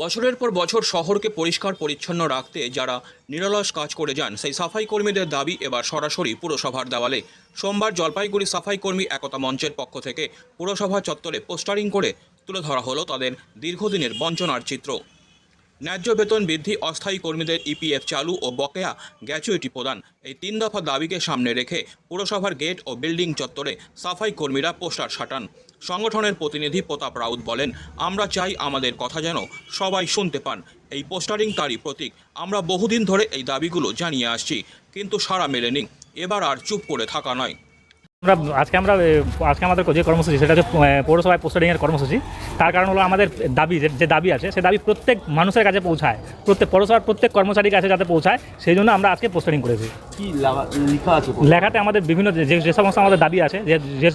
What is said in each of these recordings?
বছরের পর বছর শহরকে পরিষ্কার পরিচ্ছন্ন রাখতে যারা নিরলস কাজ করে যান, সেই সাফাই কর্মীদের দাবি এবার সরাসরি পুরসভার দেওয়ালে। সোমবার জলপাইগুড়ি সাফাই কর্মী একতা মঞ্চের পক্ষ থেকে পুরসভা চত্বরে পোস্টারিং করে তুলে ধরা হলো তাদের দীর্ঘদিনের বঞ্চনার চিত্র। ন্যায্য বেতন বৃদ্ধি, অস্থায়ী কর্মীদের ইপিএফ চালু ও বকেয়া গ্যাচুইটি প্রদান, এই তিন দফা দাবিকে সামনে রেখে পুরসভার গেট ও বিল্ডিং চত্বরে সাফাই কর্মীরা পোস্টার সাটান। সংগঠনের প্রতিনিধি প্রতাপ রাউত বলেন, আমরা চাই আমাদের কথা যেন সবাই শুনতে পান। এই পোস্টারিং তারই প্রতীক, আমরা বহুদিন ধরে এই দাবিগুলো জানিয়ে আসছি, কিন্তু সারা মেলেনি। এবার আর চুপ করে থাকা নয়। আমরা আজকে আমরা আজকে আমাদের যে কর্মসূচি সেটা হচ্ছে পৌরসভায় পোস্টারিংয়ের কর্মসূচি। তার কারণ হলো আমাদের দাবি যে যে দাবি আছে সে দাবি প্রত্যেক মানুষের কাছে পৌঁছায়। প্রত্যেক পৌরসভার প্রত্যেক কর্মচারীর কাছে যাতে পৌঁছায় সেই জন্য আমরা আজকে পোস্টারিং করেছি। লেখাতে আমাদের বিভিন্ন যে সমস্ত আমাদের দাবি আছে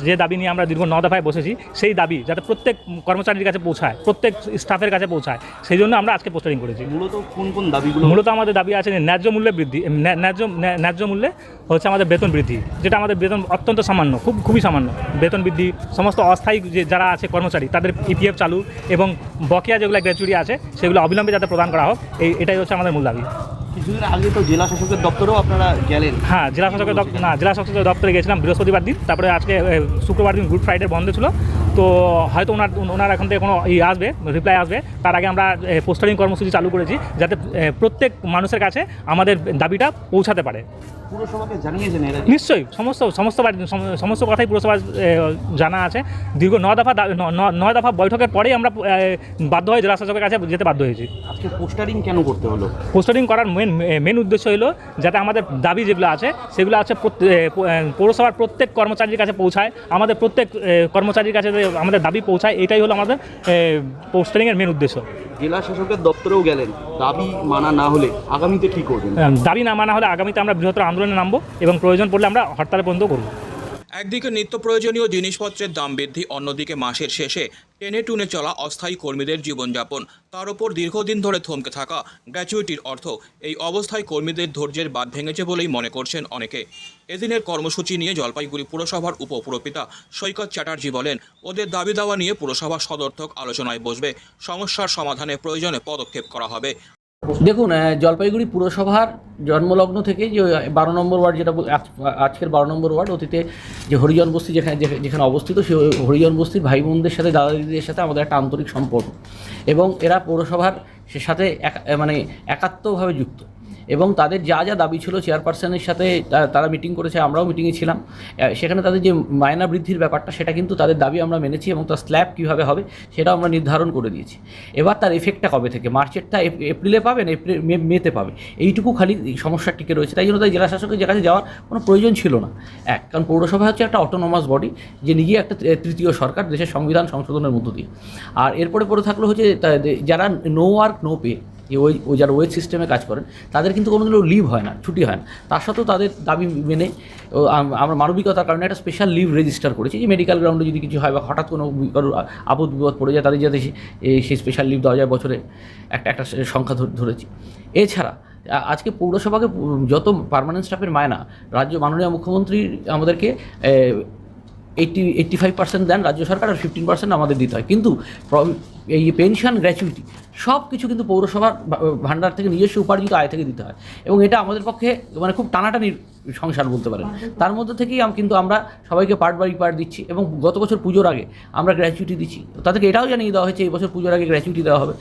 যে দাবি নিয়ে আমরা দীর্ঘ ন দফায় বসেছি সেই দাবি যাতে প্রত্যেক কর্মচারীর কাছে পৌঁছায় প্রত্যেক স্টাফের কাছে পৌঁছায় সেই জন্য আমরা আজকে পোস্টারিং করেছি। মূলত কোন কোন দাবিগুলো? মূলত আমাদের দাবি আছে যে ন্যায্য মূল্যে বৃদ্ধি ন্যায্য ন্যায্য মূল্যে হচ্ছে আমাদের বেতন বৃদ্ধি যেটা আমাদের বেতন অত্যন্ত সামান্য খুব খুবই সামান্য। বেতন বৃদ্ধি সমস্ত অস্থায়ী যে যারা আছে কর্মচারী তাদের ইপিএফ চালু এবং বকেয়া যেগুলো গ্র্যাচুইটি আছে সেগুলো অবিলম্বে যাতে প্রদান করা হোক এই এটাই হচ্ছে আমাদের মূল দাবি। কিছুদিন আগে তো জেলা শাসকের দপ্তরেও আপনারা গেলেন। হ্যাঁ জেলা শাসকের দপ্তর না জেলা শাসকের দপ্তরে গেছিলাম বৃহস্পতিবার দিন তারপরে আজকে শুক্রবার দিন গুড ফ্রাইডে বন্ধ ছিল। তো হয়তো ওনার ওনার এখন থেকে কোনো ই আসবে রিপ্লাই আসবে। তার আগে আমরা পোস্টারিং কর্মসূচি চালু করেছি যাতে প্রত্যেক মানুষের কাছে আমাদের দাবিটা পৌঁছাতে পারে। নিশ্চয়ই সমস্ত সমস্ত বাড়ি- সমস্ত কথাই পুরসভার জানা আছে। দীর্ঘ ন দফা নয় দফা বৈঠকের পরেই আমরা বাধ্য হয়ে জেলা শাসকের কাছে যেতে বাধ্য হয়েছি। আজকে পোস্টারিং কেন করতে হলো? পোস্টারিং করার মেন মেন উদ্দেশ্য হলো যাতে আমাদের দাবি যেগুলো আছে সেগুলো আছে পৌরসভার প্রত্যেক কর্মচারীর কাছে পৌঁছায় আমাদের প্রত্যেক কর্মচারীর কাছে আমাদের দাবি পৌঁছায় এটাই হলো আমাদের পোস্টারিংয়ের মেন উদ্দেশ্য। জেলা শাসকের দপ্তরেও গেলেন। দাবি মানা না হলে আগামীতে কি করবেন? দাবি না মানা হলে আগামীতে আমরা বৃহত্তর আন্দোলনে নামবো এবং প্রয়োজন পড়লে আমরা হরতাল পর্যন্ত করব। একদিকে নিত্য প্রয়োজনীয় জিনিসপত্রের দাম বৃদ্ধি, অন্যদিকে মাসের শেষে টেনে টুনে চলা অস্থায়ী কর্মীদের জীবনযাপন। তার উপর দীর্ঘদিন ধরে থমকে থাকা গ্র্যাচুইটির অর্থ এই অবস্থায় কর্মীদের ধৈর্যের বাদ ভেঙেছে বলেই মনে করছেন অনেকে। এদিনের কর্মসূচি নিয়ে জলপাইগুড়ি পুরসভার উপপুরপিতা সৈকত চ্যাটার্জি বলেন, ওদের দাবি দাওয়া নিয়ে পুরসভা সদর্থক আলোচনায় বসবে। সমস্যার সমাধানে প্রয়োজনে পদক্ষেপ করা হবে। দেখুন জলপাইগুড়ি পুরসভার জন্মলগ্ন থেকে যে বারো নম্বর ওয়ার্ড যেটা আজকের বারো নম্বর ওয়ার্ড, অতীতে যে হরিজন বস্তি যেখানে যেখানে- অবস্থিত, সেই হরিজন বস্তির ভাই বোনদের সাথে দাদা দিদিদের সাথে আমাদের একটা আন্তরিক সম্পর্ক। এবং এরা পৌরসভার সে সাথে মানে একাত্মভাবে যুক্ত। এবং তাদের যা যা দাবি ছিল চেয়ারপারসনের সাথে তারা মিটিং করেছে, আমরাও মিটিংয়ে ছিলাম। সেখানে তাদের যে মায়না বৃদ্ধির ব্যাপারটা, সেটা কিন্তু তাদের দাবি আমরা মেনেছি এবং তার স্ল্যাব কীভাবে হবে, সেটাও আমরা নির্ধারণ করে দিয়েছি। এবার তার এফেক্টটা কবে থেকে? মার্চেরটা এপ- এপ্রিলে পাবেন এপ্রিল মেতে পাবে। এইটুকু খালি সমস্যা টিকে রয়েছে। তাই জন্য তাই জেলা শাসকের কাছে যাওয়ার কোনো প্রয়োজন ছিল না। এক, কারণ পৌরসভা হচ্ছে একটা অটোনোমাস বডি যে নিজে একটা তৃতীয় সরকার, দেশের সংবিধান সংশোধনের মধ্য দিয়ে। আর এরপরে পরে থাকল হচ্ছে যারা নো ওয়ার্ক নো পে যে ওই ওই যারা ওয়েজ সিস্টেমে কাজ করেন, তাদের কিন্তু কোনোদিনও লিভ হয় না, ছুটি হয় না। তার সাথেও তাদের দাবি মেনে আমরা মানবিকতার কারণে একটা স্পেশাল লিভ রেজিস্টার করেছি যে মেডিকেল গ্রাউন্ডে যদি কিছু হয় বা হঠাৎ কোনো আপদ বিপদ পড়ে যায়, তাদের যাতে সেই স্পেশাল লিভ দেওয়া যায় বছরে একটা একটা সংখ্যা ধরে- ধরেছি। এছাড়া আজকে পৌরসভাকে যত পার্মানেন্ট স্টাফের মায়না, রাজ্য মাননীয় মুখ্যমন্ত্রী আমাদেরকে এইটটি এইট্টি ফাইভ পার্সেন্ট দেন রাজ্য সরকার আর ফিফটিন পার্সেন্ট আমাদের দিতে হয়। কিন্তু এই পেনশন গ্র্যাচুইটি সব কিছু কিন্তু পৌরসভার ভাণ্ডার থেকে নিজস্ব উপার্জিত আয় থেকে দিতে হয়। এবং এটা আমাদের পক্ষে মানে খুব টানাটানির সংসার বলতে পারেন। তার মধ্যে থেকেই কিন্তু আমরা সবাইকে পার্ট বাই পার্ট দিচ্ছি এবং গত বছর পুজোর আগে আমরা গ্র্যাচুইটি দিচ্ছি। তাদেরকে এটাও জানিয়ে দেওয়া হয়েছে এই বছর পুজোর আগে গ্র্যাচুইটি দেওয়া হবে।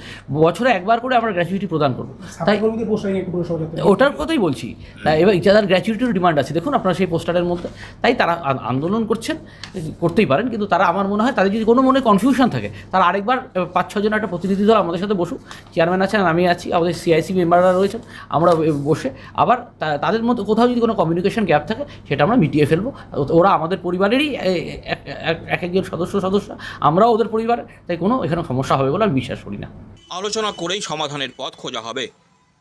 বছরে একবার করে আমরা গ্র্যাচুইটি প্রদান করব। তাই ওটার কথাই বলছি। তাই এবার যাদের গ্র্যাচুইটির ডিমান্ড আছে দেখুন আপনারা সেই পোস্টারের মধ্যে। তাই তারা আন্দোলন করছেন করতেই পারেন কিন্তু তারা আমার মনে হয় তাদের যদি কোনো মনে কনফিউশন থাকে তারা আরেকবার পাঁচ ছজন একটা প্রতিনিধি দল আমাদের সাথে বসুক। চেয়ারম্যান আছেন, আমি আছি, আমাদের সিআইসি মেম্বাররা রয়েছেন, আমরা বসে আবার তাদের মধ্যে কোথাও যদি কোনো কমিউনিকেশন গ্যাপ থাকে, সেটা আমরা মিটিয়ে ফেলব। ওরা আমাদের পরিবারেরই এক একজন সদস্য সদস্য, আমরাও ওদের পরিবার, তাই কোনো এখানে সমস্যা হবে বলে আমি বিশ্বাস করি না। আলোচনা করেই সমাধানের পথ খোঁজা হবে।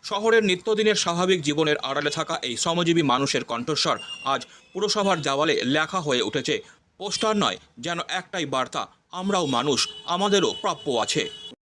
শহরের নিত্যদিনের স্বাভাবিক জীবনের আড়ালে থাকা এই শ্রমজীবী মানুষের কণ্ঠস্বর আজ পুরসভার দেওয়ালে লেখা হয়ে উঠেছে। পোস্টার নয়, যেন একটাই বার্তা আমরাও মানুষ আমাদেরও প্রাপ্য আছে।